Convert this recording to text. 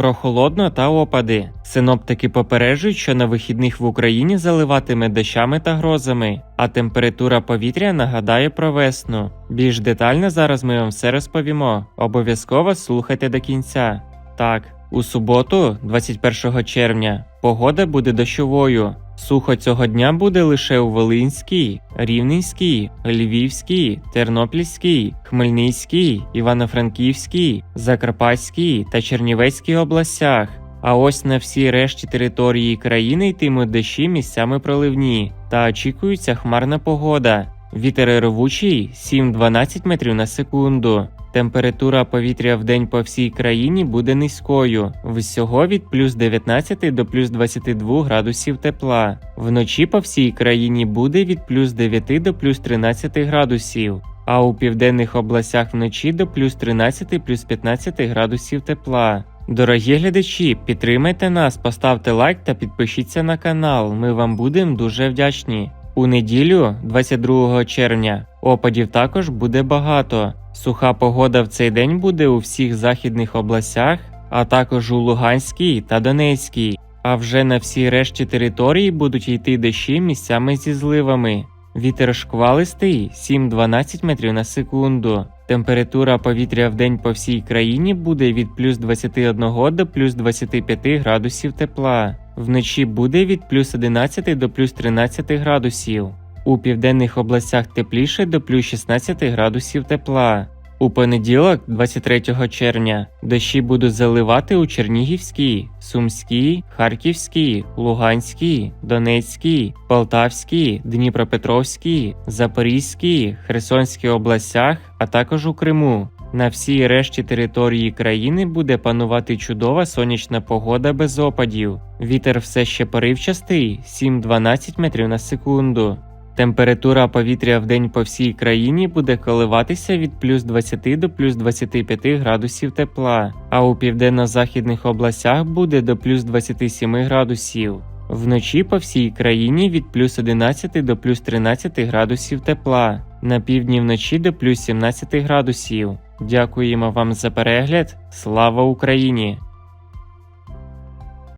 Прохолодно та опади. Синоптики попереджують, що на вихідних в Україні заливатиме дощами та грозами, а температура повітря нагадає про весну. Більш детально зараз ми вам все розповімо. Обов'язково слухайте до кінця. Так, у суботу, 21 червня, погода буде дощовою. Сухо цього дня буде лише у Волинській, Рівненській, Львівській, Тернопільській, Хмельницькій, Івано-Франківській, Закарпатській та Чернівецькій областях. А ось на всій решті території країни йтимуть дощі місцями проливні та очікується хмарна погода. Вітер ревучий 7-12 метрів на секунду. Температура повітря в день по всій країні буде низькою, всього від плюс 19 до плюс 22 градусів тепла. Вночі по всій країні буде від плюс 9 до плюс 13 градусів, а у південних областях вночі до плюс 13 плюс 15 градусів тепла. Дорогі глядачі, підтримайте нас, поставте лайк та підпишіться на канал. Ми вам будемо дуже вдячні. У неділю, 22 червня, опадів також буде багато. Суха погода в цей день буде у всіх західних областях, а також у Луганській та Донецькій. А вже на всій решті території будуть йти дощі місцями зі зливами. Вітер шквалистий 7-12 метрів на секунду. Температура повітря в день по всій країні буде від плюс 21 до плюс 25 градусів тепла. Вночі буде від плюс 11 до плюс 13 градусів. У південних областях тепліше до плюс 16 градусів тепла. У понеділок, 23 червня, дощі будуть заливати у Чернігівській, Сумській, Харківській, Луганській, Донецькій, Полтавській, Дніпропетровській, Запорізькій, Херсонській областях, а також у Криму. На всій решті території країни буде панувати чудова сонячна погода без опадів. Вітер все ще поривчастий 7-12 метрів на секунду. Температура повітря в день по всій країні буде коливатися від плюс 20 до плюс 25 градусів тепла, а у південно-західних областях буде до плюс 27 градусів. Вночі по всій країні від плюс 11 до плюс 13 градусів тепла, на півдні вночі до плюс 17 градусів. Дякуємо вам за перегляд. Слава Україні!